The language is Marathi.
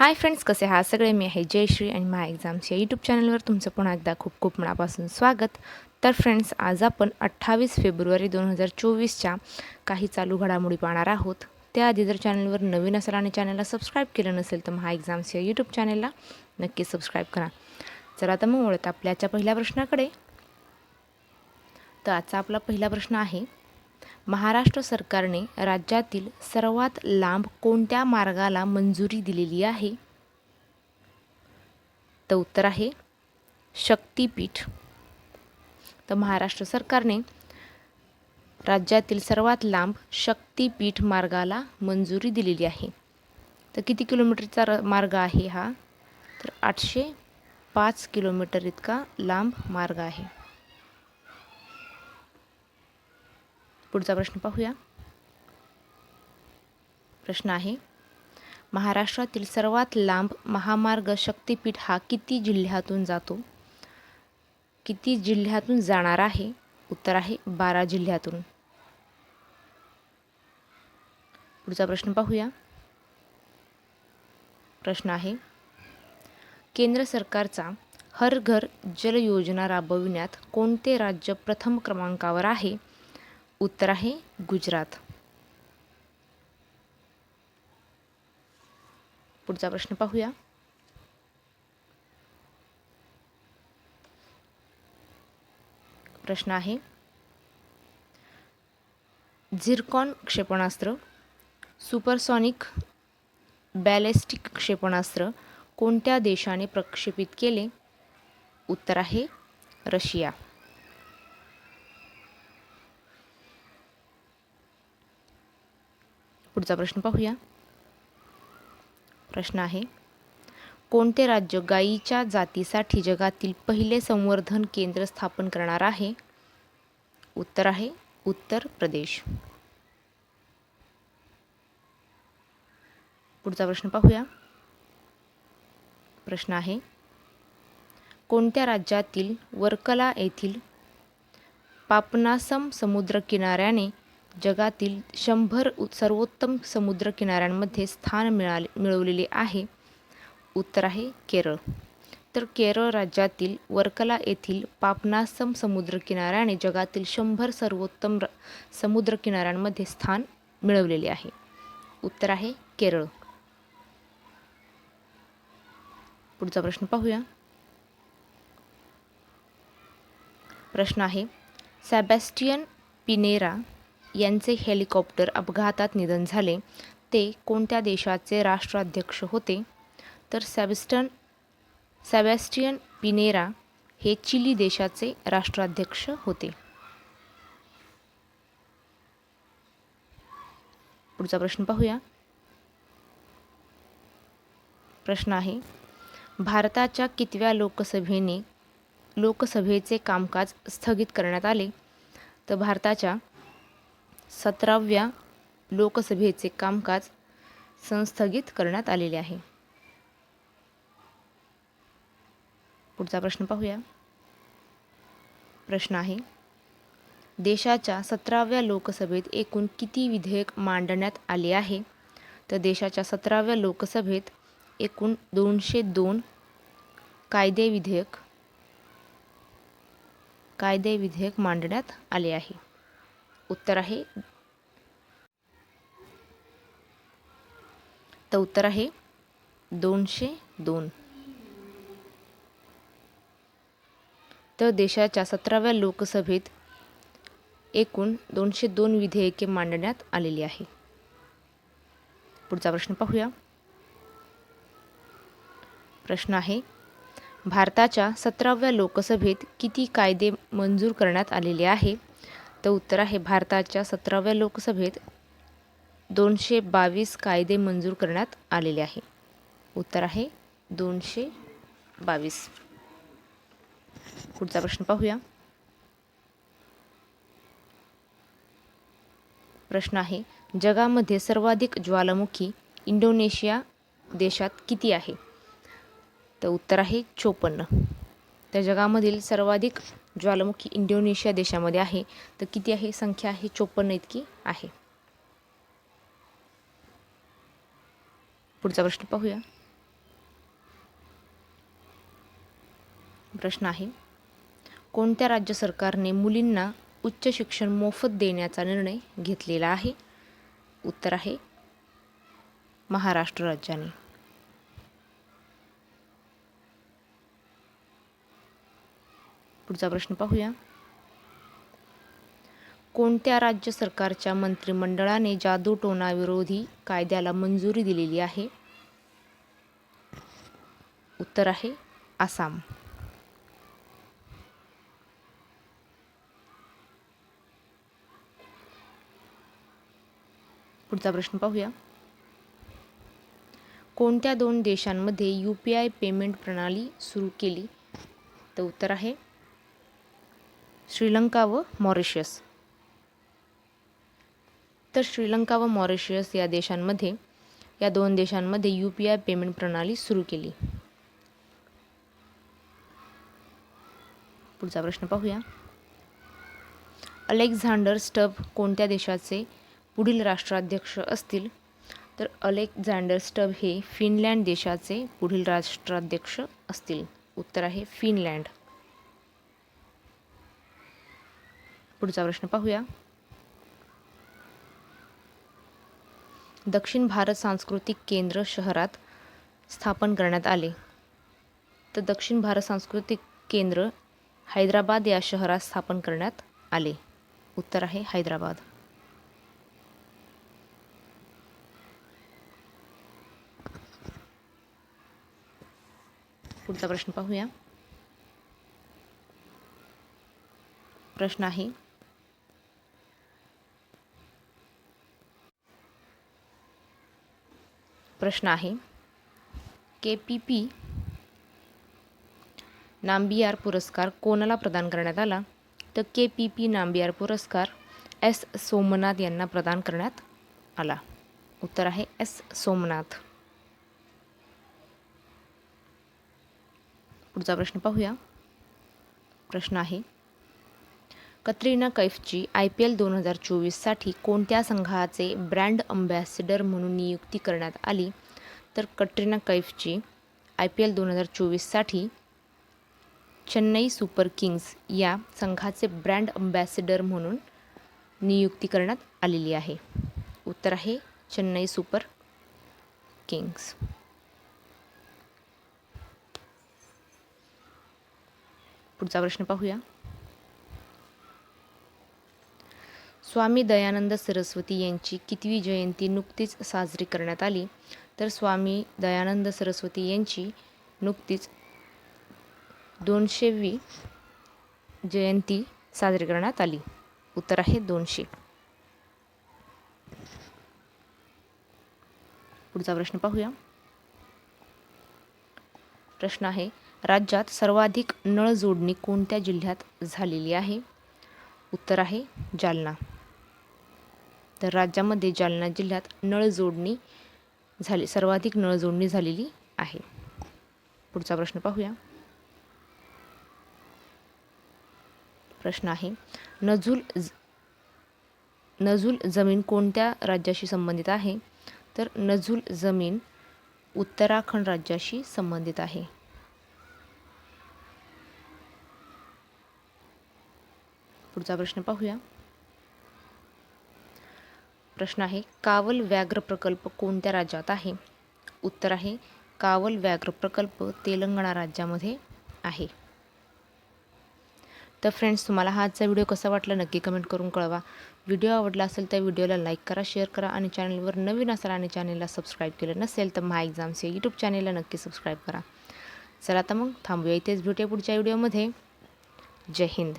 हाय फ्रेंड्स कसे आहात? सगळे मी आहे जयश्री आणि माय एक्झाम्स या यूट्यूब चॅनलवर तुमचं पुन्हा एकदा खूप खूप मनापासून स्वागत. तर फ्रेंड्स आज आपण अठ्ठावीस फेब्रुवारी दोन हजार चोवीसच्या काही चालू घडामोडी पाहणार आहोत. त्याआधी जर चॅनलवर नवीन असाल आणि चॅनलला सबस्क्राईब केलं नसेल तर महा एक्झाम्स या यूट्यूब चॅनलला नक्की सबस्क्राईब करा. चला आता मग वळत आपल्याच्या पहिल्या प्रश्नाकडे. तर आजचा आपला पहिला प्रश्न आहे महाराष्ट्र सरकारने राज्यातील सर्वात लांब कोणत्या मार्गाला मंजुरी दिलेली आहे? तर उत्तर आहे शक्तीपीठ. तर महाराष्ट्र सरकारने राज्यातील सर्वात लांब शक्तीपीठ मार्गाला मंजुरी दिलेली आहे. तर किती किलोमीटरचा र मार्ग आहे हा? तर आठशे पाच किलोमीटर इतका लांब मार्ग आहे. पुढचा प्रश्न पाहूया. प्रश्न आहे महाराष्ट्रातील सर्वात लांब महामार्ग शक्तीपीठ हा किती जिल्ह्यातून जातो? किती जिल्ह्यातून जाणार आहे? उत्तर आहे बारा जिल्ह्यातून. पुढचा प्रश्न पाहूया. प्रश्न आहे केंद्र सरकारचा हर घर जल योजना राबविण्यात कोणते राज्य प्रथम क्रमांकावर आहे? उत्तर आहे गुजरात. पुढचा प्रश्न पाहूया. प्रश्न आहे झिरकॉन क्षेपणास्त्र सुपरसॉनिक बॅलेस्टिक क्षेपणास्त्र कोणत्या देशाने प्रक्षेपित केले? उत्तर आहे रशिया. पुढचा प्रश्न पाहूया. प्रश्न आहे कोणते राज्य गायीच्या जातीसाठी जगातील पहिले संवर्धन केंद्र स्थापन करणार आहे? उत्तर आहे उत्तर प्रदेश. पुढचा प्रश्न पाहूया. प्रश्न आहे कोणत्या राज्यातील वर्कला येथील पापनासम समुद्रकिनाऱ्याने जगातील शंभर सर्वोत्तम समुद्रकिनाऱ्यांमध्ये स्थान मिळाले मिळवलेले आहे. उत्तर आहे केरळ. तर केरळ राज्यातील वर्कला येथील पापनासम समुद्रकिनाऱ्याने जगातील शंभर सर्वोत्तम र समुद्रकिनाऱ्यांमध्ये स्थान मिळवलेले आहे. उत्तर आहे केरळ. पुढचा प्रश्न पाहूया. प्रश्न आहे सॅबॅस्टियन पिनेरा यांचे हेलिकॉप्टर अपघातात निधन झाले. ते कोणत्या देशाचे राष्ट्राध्यक्ष होते? तर सॅबिस्टन सॅबॅस्टियन पिनेरा हे चिली देशाचे राष्ट्राध्यक्ष होते. पुढचा प्रश्न पाहूया. प्रश्न आहे भारताच्या कितव्या लोकसभेने लोकसभेचे कामकाज स्थगित करण्यात आले? तर भारताच्या सतराव्या लोकसभेचे कामकाज संस्थगित करण्यात आलेले आहे. पुढचा प्रश्न पाहूया. प्रश्न आहे देशाच्या सतराव्या लोकसभेत एकूण किती विधेयक मांडण्यात आले आहे? तर देशाच्या सतराव्या लोकसभेत एकूण दोनशे दोन कायदे विधेयक कायदे विधेयक मांडण्यात आले आहे. उत्तर आहे. तर उत्तर आहे दोनशे दोन. तर देशाच्या सतराव्या लोकसभेत एकूण दोनशे दोन विधेयके मांडण्यात आलेली आहे. पुढचा प्रश्न पाहूया. प्रश्न आहे भारताच्या सतराव्या लोकसभेत किती कायदे मंजूर करण्यात आलेले आहे? तर उत्तर आहे. भारताच्या सतराव्या लोकसभेत दोनशे बावीस कायदे मंजूर करण्यात आलेले आहे. उत्तर आहे दोनशे बावीस. पुढचा प्रश्न पाहूया. प्रश्न आहे जगामध्ये सर्वाधिक ज्वालामुखी इंडोनेशिया देशात किती आहे? तर उत्तर आहे चोपन्न. त्या जगामधील सर्वाधिक ज्वालामुखी इंडोनेशिया देशामध्ये आहे तर किती आहे? संख्या आहे चोपन्न इतकी आहे. पुढचा प्रश्न पाहूया. प्रश्न आहे कोणत्या राज्य सरकारने मुलींना उच्च शिक्षण मोफत देण्याचा निर्णय घेतलेला आहे? उत्तर आहे महाराष्ट्र राज्याने. पुढचा प्रश्न पाहूया. कोणत्या राज्य सरकारच्या मंत्रिमंडळाने जादूटोणाविरोधी कायद्याला मंजुरी दिलेली आहे? उत्तर आहे आसाम. पुढचा प्रश्न पाहूया. कोणत्या दोन देशांमध्ये यू पी आय पेमेंट प्रणाली सुरू केली? तर उत्तर आहे श्रीलंका व मॉरिशियस. तर श्रीलंका व मॉरिशियस या देशांमध्ये या दोन देशांमध्ये यू पी आय पेमेंट प्रणाली सुरू केली. पुढचा प्रश्न पाहूया. अलेक्झांडर स्टब कोणत्या देशाचे पुढील राष्ट्राध्यक्ष असतील? तर अलेक्झांडर स्टब हे फिनलँड देशाचे पुढील राष्ट्राध्यक्ष असतील. उत्तर आहे फिनलँड. पुढचा प्रश्न पाहूया. दक्षिण भारत सांस्कृतिक केंद्र शहरात स्थापन करण्यात आले. तर दक्षिण भारत सांस्कृतिक केंद्र हैदराबाद या शहरात स्थापन करण्यात आले. उत्तर आहे हैदराबाद. पुढचा प्रश्न पाहूया. प्रश्न आहे प्रश्न आहे. के पी पी नांबियार पुरस्कार कोणाला प्रदान करण्यात आला? तर के पी पी नांबियार पुरस्कार एस सोमनाथ यांना प्रदान करण्यात आला. उत्तर आहे एस सोमनाथ. पुढचा प्रश्न पाहूया. प्रश्न आहे कतरिना कैफची आय पी एल दोन हजार चोवीससाठी कोणत्या संघाचे ब्रँड अंबॅसिडर म्हणून नियुक्ती करण्यात आली? तर कटरिना कैफची आय पी एल दोन हजार चोवीससाठी चेन्नई सुपर किंग्स या संघाचे ब्रँड अंबॅसिडर म्हणून नियुक्ती करण्यात आलेली आहे. उत्तर आहे चेन्नई सुपर किंग्स. पुढचा प्रश्न पाहूया. स्वामी दयानंद सरस्वती यांची कितवी जयंती नुकतीच साजरी करण्यात आली. तर स्वामी दयानंद सरस्वती यांची नुकतीच दोनशेवी जयंती साजरी करण्यात आली. उत्तर आहे दोनशे. पुढचा प्रश्न पाहूया. प्रश्न आहे राज्यात सर्वाधिक नळ जोडणी कोणत्या जिल्ह्यात झालेली आहे? उत्तर आहे जालना. तर राज्यामध्ये जालना जिल्ह्यात नळ जोडणी झाली सर्वाधिक नळ जोडणी झालेली आहे. पुढचा प्रश्न पाहूया. प्रश्न आहे नझुल नझूल जमीन कोणत्या राज्याशी संबंधित आहे? तर नझूल जमीन उत्तराखंड राज्याशी संबंधित आहे. पुढचा प्रश्न पाहूया. प्रश्न आहे कावल व्याघ्र प्रकल्प कोणत्या राज्यात आहे? उत्तर आहे कावल व्याघ्र प्रकल्प तेलंगणा राज्यामध्ये आहे. तर फ्रेंड्स तुम्हाला हा आजचा व्हिडिओ कसा वाटला नक्की कमेंट करून कळवा. व्हिडिओ आवडला असेल तर व्हिडिओला लाईक करा शेअर करा आणि चॅनलवर नवीन असाल आणि चॅनलला सबस्क्राईब केलं नसेल तर महा एक्झाम्स या यूट्यूब चॅनलला नक्की सबस्क्राईब करा. चला आता मग थांबूया इथेच भेटूया पुढच्या व्हिडिओमध्ये जय हिंद.